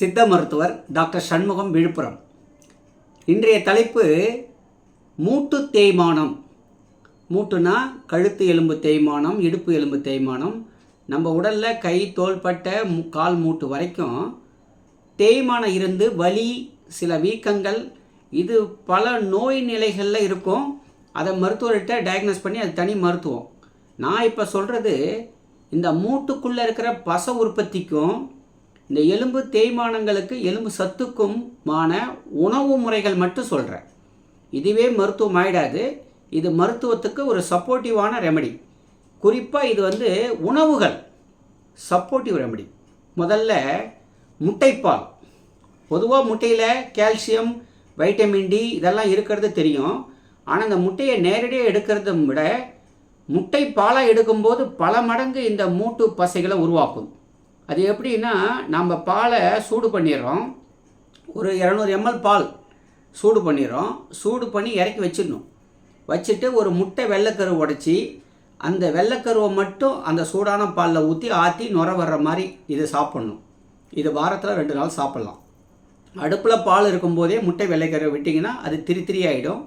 சித்த மருத்துவர் டாக்டர் சண்முகம் விழுப்புரம். இன்றைய தலைப்பு மூட்டு தேய்மானம். மூட்டுனா கழுத்து எலும்பு தேய்மானம் இடுப்பு எலும்பு தேய்மானம். நம்ம உடலில் கை தோள்பட்ட மு- கால் மூட்டு வரைக்கும் தேய்மானம் இருந்து வலி சில வீக்கங்கள் இது பல நோய் நிலைகளில் இருக்கும். அதை மருத்துவர்கிட்ட டயக்னோஸ் பண்ணி அது தனி மருத்துவம். நான் இப்போ சொல்கிறது இந்த மூட்டுக்குள்ளே இருக்கிற பச உற்பத்திக்கும் இந்த எலும்பு தேய்மானங்களுக்கு எலும்பு சத்துக்குமான உணவு முறைகள் மட்டும் சொல்கிறேன் இதுவே மருத்துவம் ஆயிடாது. இது மருத்துவத்துக்கு ஒரு சப்போர்ட்டிவான ரெமெடி குறிப்பாக இது வந்து உணவுகள் சப்போர்ட்டிவ் ரெமெடி முதல்ல முட்டைப்பால். பொதுவாக முட்டையில் கால்சியம் வைட்டமின் டி இதெல்லாம் இருக்கிறது தெரியும். ஆனால் இந்த முட்டையை நேரடியாக எடுக்கிறத விட முட்டை பாலாக எடுக்கும்போது பல மடங்கு இந்த மூட்டு பசைகளை உருவாக்கும். அது எப்படின்னா நம்ம பாலை சூடு பண்ணிடுறோம். ஒரு இரநூறு எம்எல் பால் சூடு பண்ணிடுறோம். சூடு பண்ணி இறக்கி வச்சிடணும். வச்சுட்டு ஒரு முட்டை வெள்ளைக்கரு உடச்சி அந்த வெள்ளைக்கருவை மட்டும் அந்த சூடான பாலில் ஊற்றி ஆற்றி நுர வர்ற மாதிரி இதை சாப்பிட்ணும். இது வாரத்தில் ரெண்டு நாள் சாப்பிட்லாம். அடுப்பில் பால் இருக்கும்போதே முட்டை வெள்ளைக்கருவை விட்டிங்கன்னா அது திரி திரி ஆகிடும்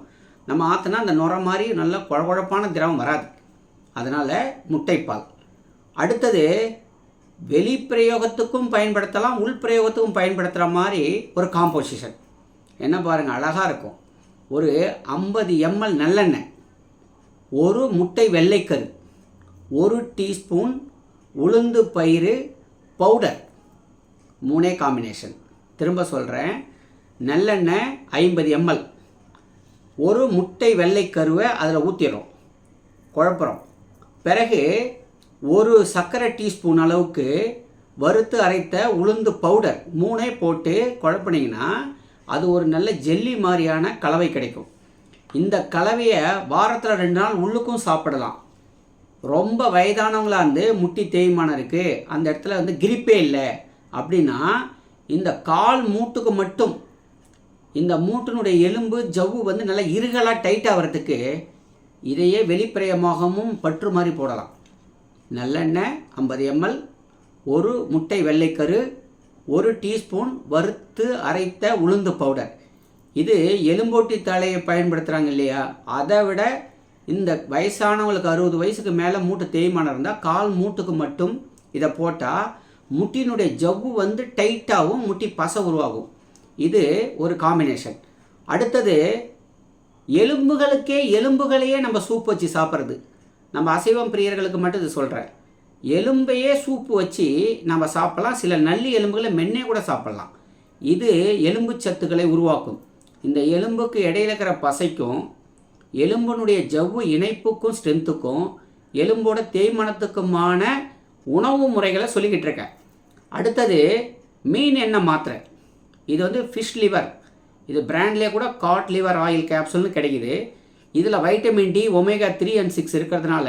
நம்ம ஆற்றினா அந்த நுர மாதிரி நல்ல குழகுழப்பான திரவம் வராது. அதனால் முட்டைப்பால் அடுத்தது வெளிப்பிரயோகத்துக்கும் பயன்படுத்தலாம் உள்பிரயோகத்துக்கும் பயன்படுத்துகிற மாதிரி ஒரு காம்போசிஷன் என்ன பாருங்கள் அழகாக இருக்கும். ஒரு ஐம்பது எம்எல் நல்லெண்ணெய் ஒரு முட்டை வெள்ளைக்கரு ஒரு டீஸ்பூன் உளுந்து பயிறு பவுடர். மூணே காம்பினேஷன் திரும்ப சொல்கிறேன் நல்லெண்ணெய் ஐம்பது எம்எல் ஒரு முட்டை வெள்ளைக்கருவை அதில் ஊற்றிடுறோம் குழப்புறோம். பிறகு ஒரு சர்க்கரை டீஸ்பூன் அளவுக்கு வறுத்து அரைத்த உளுந்து பவுடர் மூணே போட்டு குழப்பினீங்கன்னா அது ஒரு நல்ல ஜெல்லி மாதிரியான கலவை கிடைக்கும். இந்த கலவையை வாரத்தில் ரெண்டு நாள் உள்ளுக்கும் சாப்பிடலாம். ரொம்ப வயதானவங்களாக இருந்து முட்டி தேய்மானம் இருக்குது அந்த இடத்துல வந்து கிரிப்பே இல்லை. அப்படின்னா இந்த கால் மூட்டுக்கு மட்டும் இந்த மூட்டினுடைய எலும்பு ஜவ்வு வந்து நல்லா இருகலாக டைட் ஆகிறதுக்கு இதையே வெளிப்பிரயமாகவும் பற்று மாதிரி போடலாம். நல்லெண்ணெய் ஐம்பது எம்எல் ஒரு முட்டை வெள்ளைக்கரு ஒரு டீஸ்பூன் வறுத்து அரைத்த உளுந்து பவுடர். இது எலும்போட்டி தலையை பயன்படுத்துகிறாங்க இல்லையா? அதை விட இந்த வயசானவங்களுக்கு அறுபது வயசுக்கு மேலே மூட்டு தேய்மானம் இருந்தால் கால் மூட்டுக்கு மட்டும் இதை போட்டால் முட்டினுடைய ஜவ்வு வந்து டைட்டாகவும் முட்டி பசை உருவாகும். இது ஒரு காம்பினேஷன் அடுத்தது எலும்புகளுக்கே எலும்புகளையே நம்ம சூப் வச்சு சாப்பிட்றது. நம்ம அசைவம் பிரியர்களுக்கு மட்டும் இது சொல்கிறேன் எலும்பையே சூப்பு வச்சு நம்ம சாப்பிட்லாம். சில நல்லி எலும்புகளை மென்னே கூட சாப்பிட்லாம். இது எலும்பு சத்துக்களை உருவாக்கும். இந்த எலும்புக்கு இடையில இருக்கிற பசைக்கும் எலும்பினுடைய ஜவ்வு இணைப்புக்கும் ஸ்ட்ரென்த்துக்கும் எலும்போட தேய்மானத்துக்குமான உணவு முறைகளை சொல்லிக்கிட்டு இருக்கேன். அடுத்தது மீன் எண்ணெய் மாத்திரை. இது வந்து ஃபிஷ் லிவர் இது பிராண்ட்லேயே கூட காட் லிவர் ஆயில் கேப்சூல்னு கிடைக்குது. இதில் vitamin D omega three and six இருக்கிறதுனால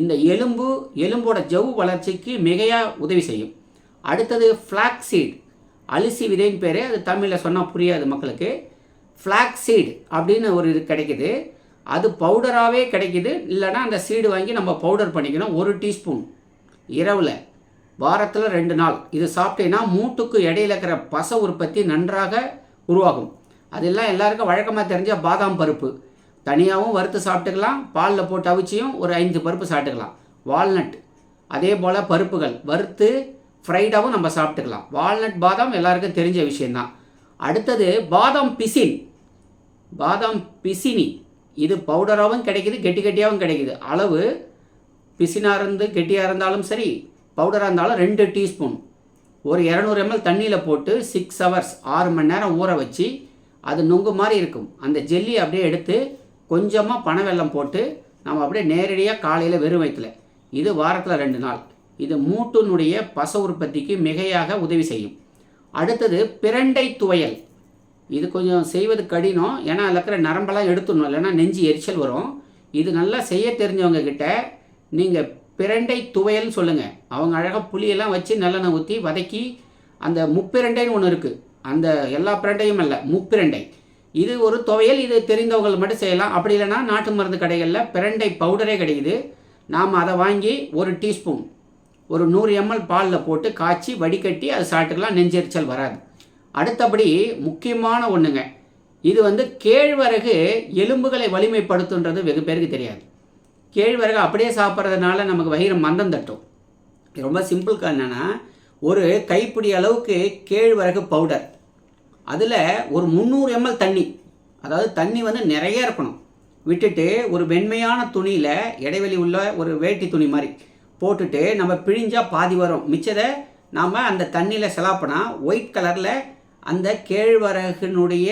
இந்த எலும்பு எலும்போட ஜவ்வு வளர்ச்சிக்கு மிகையாக உதவி செய்யும். அடுத்தது ஃப்ளாக் சீட் அலிசி விதைன்னு பேர் அது தமிழில் சொன்னால் புரியாது மக்களுக்கு. ஃப்ளாக் சீட் அப்படின்னு ஒரு இது கிடைக்குது. அது பவுடராகவே கிடைக்கிது. இல்லைன்னா அந்த சீடு வாங்கி நம்ம பவுடர் பண்ணிக்கணும். ஒரு டீஸ்பூன். இரவில். வாரத்தில் ரெண்டு நாள். இது சாப்பிட்டீங்கன்னா மூட்டுக்கு இடையில இருக்கிற பச உற்பத்தி நன்றாக உருவாகும். அதெல்லாம் எல்லாருக்கும் வழக்கமாக தெரிஞ்ச பாதாம் பருப்பு. தனியாகவும் வறுத்து சாப்பிட்டுக்கலாம் பாலில் போட்டு அவிச்சியும் ஒரு ஐந்து பருப்பு சாப்பிட்டுக்கலாம். வால்நட். அதே போல் பருப்புகள். வறுத்து ஃப்ரைடாகவும் நம்ம சாப்பிட்டுக்கலாம். வால்நட் பாதாம் எல்லாருக்கும் தெரிஞ்ச விஷயந்தான் அடுத்தது பாதாம் பிசின். பாதாம் பிசினி. இது பவுடராகவும் கிடைக்கிது கெட்டி கெட்டியாகவும் கிடைக்கிது. அளவு பிசினாக இருந்து கெட்டியாக இருந்தாலும் சரி பவுடராக இருந்தாலும் ரெண்டு டீஸ்பூன். ஒரு இரநூறு எம்எல் தண்ணியில் போட்டு சிக்ஸ் ஹவர்ஸ் ஆறு மணி நேரம் ஊற வச்சு அது நுங்கு மாதிரி இருக்கும். அந்த ஜெல்லி அப்படியே எடுத்து கொஞ்சமாக பனை வெல்லம் போட்டு நம்ம அப்படியே நேரடியாக காலையில் வெறும் வயிற்றுல இது வாரத்தில் ரெண்டு நாள். இது மூட்டுனுடைய பச உற்பத்திக்கு மிகையாக உதவி செய்யும். அடுத்தது பிரண்டை துவையல். இது கொஞ்சம் செய்வது கடினம். ஏன்னா அதில் இருக்கிற நரம்பெல்லாம் எடுத்துடணும். இல்லைன்னா நெஞ்சு எரிச்சல் வரும். இது நல்லா செய்ய தெரிஞ்சவங்க கிட்ட நீங்கள் பிரண்டை துவையல்னு சொல்லுங்கள் அவங்க அழகாக புளியெல்லாம் வச்சு நல்லெண்ணெய் ஊற்றி வதக்கி அந்த முப்பிரண்டைன்னு ஒன்று இருக்குது அந்த எல்லா பிரண்டையும் அல்ல முப்பிரண்டை. இது ஒரு துவையல் இது தெரிந்தவர்கள் மட்டும் செய்யலாம். அப்படி இல்லைன்னா நாட்டு மருந்து கடைகளில் பிரண்டை பவுடரே கிடைக்குது. நாம் அதை வாங்கி ஒரு டீஸ்பூன் ஒரு நூறு எம்எல் பாலில் போட்டு காய்ச்சி வடிகட்டி அது சாப்பிட்டுக்கலாம் நெஞ்செரிச்சல் வராது. அடுத்தபடி முக்கியமான ஒன்றுங்க இது வந்து கேழ்வரகு எலும்புகளை வலிமைப்படுத்துன்றது வெகு பேருக்கு தெரியாது. கேழ்வரகு அப்படியே சாப்பிட்றதுனால நமக்கு வயிறு மந்தம் தட்டும். இது ரொம்ப சிம்பிள் என்னென்னா ஒரு கைப்பிடி அளவுக்கு கேழ்வரகு பவுடர். அதில் ஒரு முந்நூறு எம்எல் தண்ணி. அதாவது தண்ணி வந்து நிறைய இருக்கணும். விட்டுட்டு ஒரு வெண்மையான துணியில் இடைவெளி உள்ள ஒரு வேட்டி துணி மாதிரி போட்டுட்டு நம்ம பிழிஞ்சால் பாதி வரும். மிச்சதை நாம் அந்த தண்ணியில் செலாப்பினா ஒயிட் கலரில் அந்த கேழ்வரகுனுடைய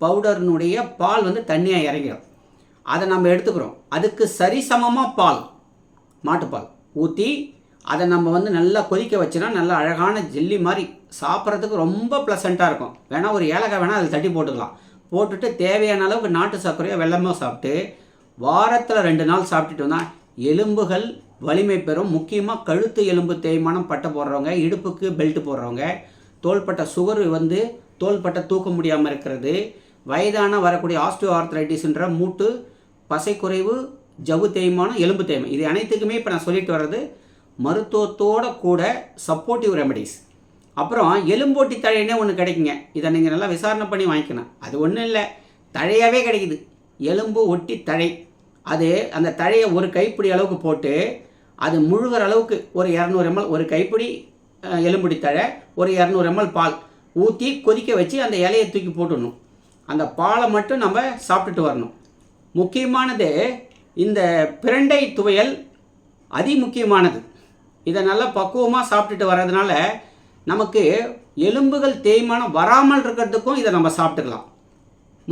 பவுடர்னுடைய பால் வந்து தண்ணியாக இறங்கிடும் அதை நம்ம எடுத்துக்கிறோம். அதுக்கு சரிசமமாக பால் மாட்டுப்பால். ஊற்றி அதை நம்ம வந்து நல்லா கொதிக்க வச்சோன்னா நல்லா அழகான ஜெல்லி மாதிரி சாப்பிட்றதுக்கு ரொம்ப ப்ளசண்ட்டாக இருக்கும். வேணால் ஒரு ஏலக்காய் வேணால் அதில் தட்டி போட்டுக்கலாம். போட்டுட்டு தேவையான அளவுக்கு நாட்டு சர்க்கரையோ வெள்ளமோ சாப்பிட்டு வாரத்தில் ரெண்டு நாள் சாப்பிட்டுட்டு வந்தால் எலும்புகள் வலிமை பெறும். முக்கியமாக கழுத்து எலும்பு தேய்மானம் பட்டை போடுறவங்க இடுப்புக்கு பெல்ட் போடுறவங்க தோள்பட்ட சுகர் வந்து தோள்பட்டை தூக்க முடியாமல் இருக்கிறது. வயதான வரக்கூடிய ஆஸ்டியோ ஆர்த்ரைட்டிஸ்ன்ற மூட்டு பசைக்குறைவு ஜவு தேய்மானம் எலும்பு தேய்மானம். இது அனைத்துக்குமே இப்போ நான் சொல்லிட்டு வர்றது மருத்துவத்தோட கூட சப்போர்ட்டிவ் ரெமடிஸ் அப்புறம் எலும்போட்டி தழைன்னே ஒன்று கிடைக்குங்க. இதை நீங்கள் நல்லா விசாரணை பண்ணி வாங்கிக்கணும். அது ஒன்றும் இல்லை. தழையாகவே கிடைக்குது. எலும்பு ஒட்டி தழை. அது அந்த தழையை ஒரு கைப்பிடி அளவுக்கு போட்டு அது முழுகிற அளவுக்கு ஒரு இரநூறு எம்எல் ஒரு கைப்பிடி எலும்புடி தழை ஒரு இரநூறு எம்எல் பால் ஊற்றி கொதிக்க வச்சு அந்த இலையை தூக்கி போட்டுடணும். அந்த பாலை மட்டும் நம்ம சாப்பிட்டுட்டு வரணும். முக்கியமானது இந்த பிரண்டை துவையல் அதி முக்கியமானது. இதை நல்லா பக்குவமாக சாப்பிட்டுட்டு வர்றதுனால நமக்கு எலும்புகள் தேய்மானம் வராமல் இருக்கிறதுக்கும் இதை நம்ம சாப்பிட்டுக்கலாம்.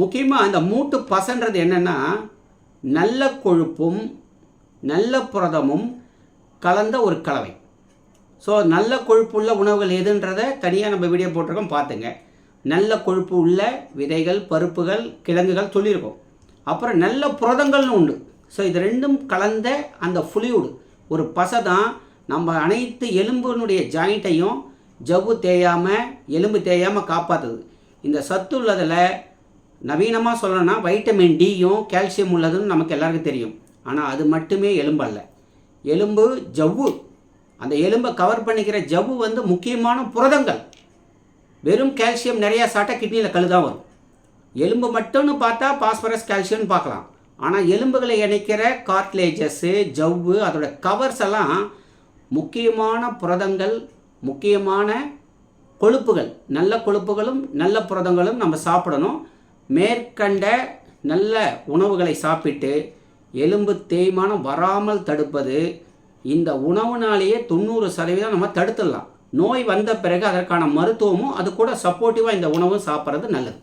முக்கியமாக இந்த மூட்டு பசன்றது என்னென்னா நல்ல கொழுப்பும் நல்ல புரதமும் கலந்த ஒரு கலவை. ஸோ நல்ல கொழுப்புள்ள உணவுகள் எதுன்றதை தனியாக நம்ம வீடியோ போட்டிருக்கோம் பார்த்துங்க நல்ல கொழுப்பு உள்ள விதைகள் பருப்புகள் கிழங்குகள் சொல்லியிருக்கோம். அப்புறம் நல்ல புரதங்கள்னு உண்டு. ஸோ இது ரெண்டும் கலந்த அந்த ஃப்ளூயிடு ஒரு பசை தான் நம்ம அனைத்து எலும்பினுடைய ஜாயிண்ட்டையும் ஜவ்வு தேயாமல் எலும்பு தேயாமல் காப்பாற்றுது இந்த சத்து உள்ளதில் நவீனமாக சொல்லணும்னா வைட்டமின் டியும் கால்சியம் உள்ளதுன்னு நமக்கு எல்லாருக்கும் தெரியும். ஆனால் அது மட்டுமே எலும்பு அல்ல எலும்பு ஜவ்வு. அந்த எலும்பை கவர் பண்ணிக்கிற ஜவ்வு வந்து முக்கியமான புரதங்கள். வெறும் கால்சியம் நிறையா சாப்பிட்டா கிட்னியில் கழு தான் வரும். எலும்பு மட்டும்னு பார்த்தா பாஸ்பரஸ் கால்சியம்னு பார்க்கலாம். ஆனால் எலும்புகளை இணைக்கிற கார்ட்லேஜஸ்ஸு ஜவ்வு அதோட கவர்ஸ் எல்லாம் முக்கியமான புரதங்கள் முக்கியமான கொழுப்புகள். நல்ல கொழுப்புகளும் நல்ல புரதங்களும் நம்ம சாப்பிடணும். மேற்கண்ட நல்ல உணவுகளை சாப்பிட்டு எலும்பு தேய்மானம் வராமல் தடுப்பது இந்த உணவுனாலேயே தொண்ணூறு சதவீதம் நம்ம தடுத்துடலாம். நோய் வந்த பிறகு அதற்கான மருத்துவமும் அது கூட சப்போர்ட்டிவாக இந்த உணவும் சாப்பிட்றது நல்லது.